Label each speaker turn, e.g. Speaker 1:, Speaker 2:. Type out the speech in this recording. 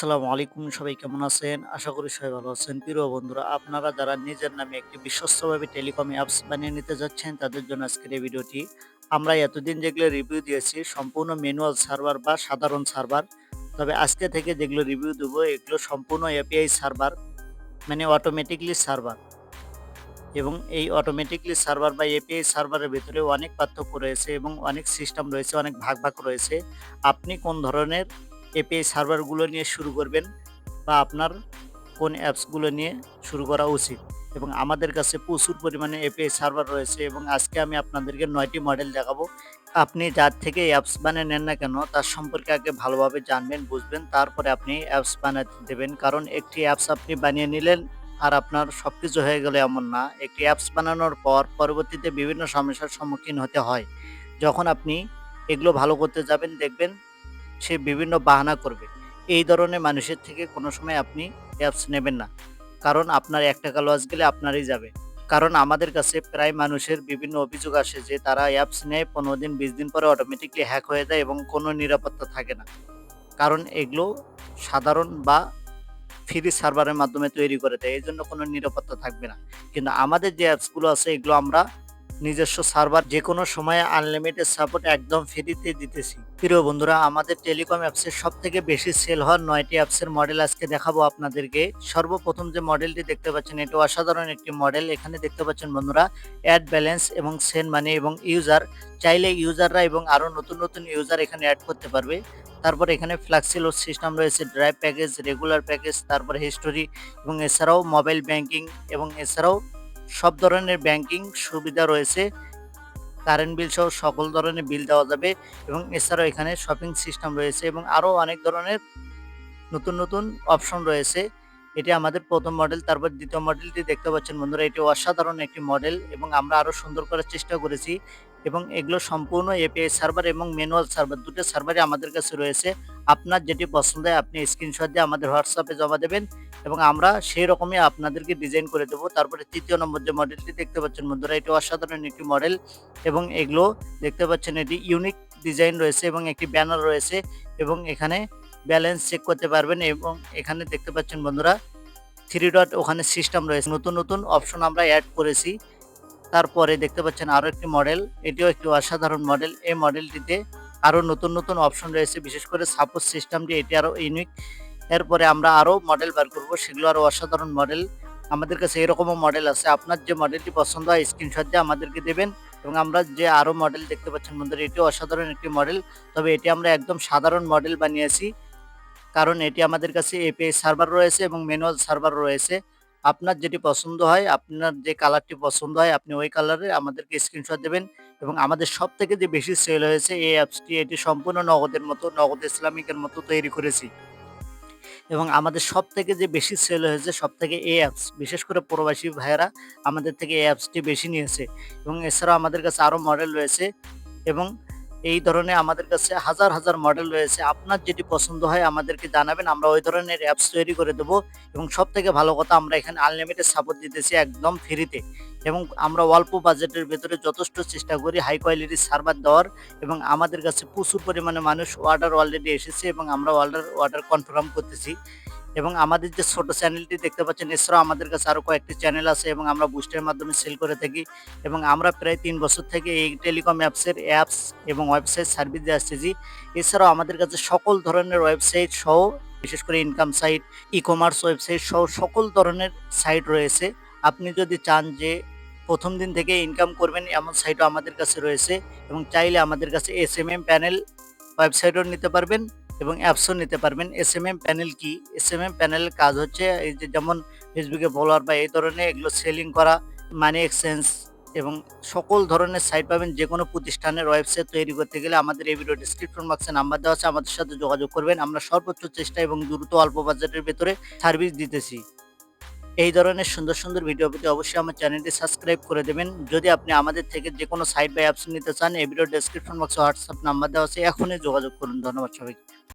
Speaker 1: আসসালামু আলাইকুম সবাই কেমন আছেন? আশা করি সবাই ভালো আছেন। প্রিয় বন্ধুরা আপনারা যারা নিজের নামে একটি বিশ্বস্তভাবে টেলিকম অ্যাপস বানিয়ে নিতে যাচ্ছেন তাদের জন্য আজকের এই ভিডিওটি। আমরা এতদিন যেগুলো রিভিউ দিয়েছি সম্পূর্ণ ম্যানুয়াল সার্ভার বা সাধারণ সার্ভার। তবে আজকে থেকে যেগুলো রিভিউ দেবো এগুলো সম্পূর্ণ এপিআই সার্ভার মানে অটোমেটিকলি সার্ভার। এবং এই অটোমেটিকলি সার্ভার বা এপিআই সার্ভারের ভেতরে অনেক পার্থক্য রয়েছে এবং অনেক সিস্টেম রয়েছে, অনেক ভাগ, ভাগ রয়েছে। আপনি কোন ধরনের এপিআই সার্ভারগুলো নিয়ে শুরু করবেন বা আপনার কোন অ্যাপসগুলো নিয়ে শুরু করা উচিত। এবং আমাদের কাছে প্রচুর পরিমাণে এপিআই সার্ভার রয়েছে এবং আজকে আমি আপনাদেরকে নয়টি মডেল দেখাবো। আপনি যার থেকে অ্যাপস বানিয়ে নেন না কেন, তার সম্পর্কে আগে ভালোভাবে জানবেন, বুঝবেন, তারপরে আপনি অ্যাপস বানাতে দেবেন। কারণ একটি অ্যাপস আপনি বানিয়ে নিলেন আর আপনার সব কিছু হয়ে গেলে এমন না। একটি অ্যাপস বানানোর পর পরবর্তীতে বিভিন্ন সমস্যার সম্মুখীন হতে হয়। যখন আপনি এগুলো ভালো করতে যাবেন, দেখবেন সে বিভিন্ন বাহানা করবে। এই ধরনের মানুষের থেকে কোনো সময় আপনি অ্যাপস নেবেন না। কারণ আপনার এক টাকা লস গেলে আপনারই যাবে। কারণ আমাদের কাছে প্রায় মানুষের বিভিন্ন অভিযোগ আসে যে, তারা অ্যাপস নেয়, পনেরো দিন, বিশ দিন পরে অটোমেটিকলি হ্যাক হয়ে যায় এবং কোনো নিরাপত্তা থাকে না। কারণ এগুলো সাধারণ বা ফ্রি সার্ভারের মাধ্যমে তৈরি করে দেয়। এই জন্য কোনো নিরাপত্তা থাকবে না। কিন্তু আমাদের যে অ্যাপসগুলো আছে, এগুলো আমরা নিজস্ব সার্ভার যে কোনো সময়ে আনলিমিটেড সাপোর্ট একদম ফ্রিতে দিতেছি। প্রিয় বন্ধুরা, আমাদের টেলিকম অ্যাপসের সব থেকে বেশি সেল হওয়ার নয়টি অ্যাপসের মডেল আজকে দেখাবো আপনাদেরকে। সর্বপ্রথম যে মডেলটি দেখতে পাচ্ছেন, এটা অসাধারণ একটি মডেল এখানে দেখতে পাচ্ছেন বন্ধুরা অ্যাড ব্যালেন্স এবং সেন মানি এবং ইউজার চাইলে ইউজাররা এবং আরও নতুন নতুন ইউজার এখানে অ্যাড করতে পারবে। তারপর এখানে ফ্লেক্সিলো সিস্টেম রয়েছে ড্রাইভ প্যাকেজ রেগুলার প্যাকেজ তারপরে হিস্টোরি এবং এছাড়াও মোবাইল ব্যাংকিং এবং এছাড়াও সব ধরনের ব্যাংকিং সুবিধা রয়েছে। কারেন্ট বিল সহ সকল ধরনের বিল দেওয়া যাবে এবং এছাড়াও এখানে শপিং সিস্টেম রয়েছে এবং আরও অনেক ধরনের নতুন নতুন অপশন রয়েছে। এটি আমাদের প্রথম মডেল তারপর দ্বিতীয় মডেলটি দেখতে পাচ্ছেন বন্ধুরা। এটি অসাধারণ একটি মডেল এবং আমরা আরও সুন্দর করার চেষ্টা করেছি। এবং এগুলো সম্পূর্ণ এপিআই সার্ভার এবং ম্যানুয়াল সার্ভার দুটো সার্ভারই আমাদের কাছে রয়েছে। আপনার যেটি পছন্দ হয়, আপনি স্ক্রিনশট দিয়ে আমাদের হোয়াটসঅ্যাপে জমা দেবেন এবং আমরা সেই রকমই আপনাদেরকে ডিজাইন করে দেবো। তারপরে তৃতীয় নম্বর যে মডেলটি দেখতে পাচ্ছেন বন্ধুরা, এটি অসাধারণ একটি মডেল এবং এগুলো দেখতে পাচ্ছেন এটি ইউনিক ডিজাইন রয়েছে এবং একটি ব্যানার রয়েছে এবং এখানে ব্যালেন্স চেক করতে পারবেন এবং এখানে দেখতে পাচ্ছেন বন্ধুরা থ্রি ডট ওখানে সিস্টেম রয়েছে। নতুন নতুন অপশন আমরা অ্যাড করেছি। তারপরে দেখতে পাচ্ছেন আরও একটি মডেল এটিও একটি অসাধারণ মডেল এই মডেলটিতে আরও নতুন নতুন অপশন রয়েছে, বিশেষ করে সাপোর্ট সিস্টেমটি এটি আরও ইউনিক এরপরে আমরা আরও মডেল বার করব, সেগুলো আরও অসাধারণ মডেল আমাদের কাছে এরকমও মডেল আছে। আপনার যে মডেলটি পছন্দ হয় স্ক্রিনশট দিয়ে আমাদেরকে দেবেন এবং আমরা যে আরও মডেল দেখতে পাচ্ছেন বন্ধুরা, এটিও অসাধারণ একটি মডেল তবে এটি আমরা একদম সাধারণ মডেল বানিয়েছি। কারণ এটি আমাদের কাছে এপিআই সার্ভার রয়েছে এবং ম্যানুয়াল সার্ভার রয়েছে। আপনার যেটি পছন্দ হয়, আপনার যে কালারটি পছন্দ হয়, আপনি ওই কালারে আমাদেরকে স্ক্রিনশট দেবেন এবং আমাদের সব থেকে যে বেশি সেল হয়েছে এই অ্যাপসটি, এটি সম্পূর্ণ নগদের মতো, নগদ ইসলামিকের মতো তৈরি করেছি। এবং আমাদের সব থেকে যে বেশি সেল হয়েছে সব থেকে এই অ্যাপস, বিশেষ করে প্রবাসী ভাইয়েরা আমাদের থেকে এই অ্যাপসটি বেশি নিয়েছে। এবং এছাড়াও আমাদের কাছে আরও মডেল রয়েছে এবং এই ধরনের আমাদের কাছে হাজার হাজার মডেল রয়েছে। আপনার যেটি পছন্দ হয় আমাদেরকে জানাবেন, আমরা ওই ধরনের অ্যাপস তৈরি করে দেবো এবং সব থেকে ভালো কথা, আমরা এখানে আনলিমিটেড সাপোর্ট দিতেছি একদম ফ্রিতে এবং আমরা অল্প বাজেটের ভেতরে যথেষ্ট চেষ্টা করি হাই কোয়ালিটির সার্ভার দেওয়ার এবং আমাদের কাছে প্রচুর পরিমাণে মানুষ অর্ডার অলরেডি এসেছে এবং আমরা অর্ডার অর্ডার কনফার্ম করতেছি। এবং আমাদের যে ছোট চ্যানেলটি দেখতে পাচ্ছেন, এছাড়াও আমাদের কাছে আরও কয়েকটি চ্যানেল আছে এবং আমরা বুস্টের মাধ্যমে সেল করে থাকি এবং আমরা প্রায় তিন বছর থেকে এই টেলিকম অ্যাপসের অ্যাপস এবং ওয়েবসাইট সার্ভিস দিয়ে আসতেছি। এছাড়াও আমাদের কাছে সকল ধরনের ওয়েবসাইট সহ, বিশেষ করে income site e commerce website সহ সকল ধরনের সাইট রয়েছে। আপনি যদি চান যে প্রথম দিন থেকে ইনকাম করবেন, এমন সাইটও আমাদের কাছে রয়েছে এবং চাইলে আমাদের কাছে এস এম এম প্যানেল ওয়েবসাইটও নিতে পারবেন। এবং অ্যাপসও নিতে পারবেন। এস এম এম প্যানেল কি? এস এম এম প্যানেলের কাজ হচ্ছে এই যে যেমন ফেসবুকে ফলোয়ার বা এই ধরনের এগুলো সেলিং করা মানি এক্সচেঞ্জ এবং সকল ধরনের সাইট পাবেন। যে কোনো প্রতিষ্ঠানের ওয়েবসাইট তৈরি করতে গেলে আমাদের এই ভিডিও ডিসক্রিপশন বক্সে নাম্বার দেওয়া আছে। আমাদের সাথে যোগাযোগ করবেন। আমরা সর্বোচ্চ চেষ্টা এবং দ্রুত অল্প বাজেটের ভেতরে সার্ভিস দিতেছি। এই ধরনের সুন্দর সুন্দর ভিডিও পেতে অবশ্যই আমার চ্যানেলটি সাবস্ক্রাইব করে দেবেন। যদি আপনি আমাদের থেকে যে কোনো সাইট বা অ্যাপস নিতে চান, এই ভিডিও ডেসক্রিপশন বক্সে হোয়াটসঅ্যাপ নাম্বার দেওয়া আছে। এখনই যোগাযোগ করুন। ধন্যবাদ সবাইকে।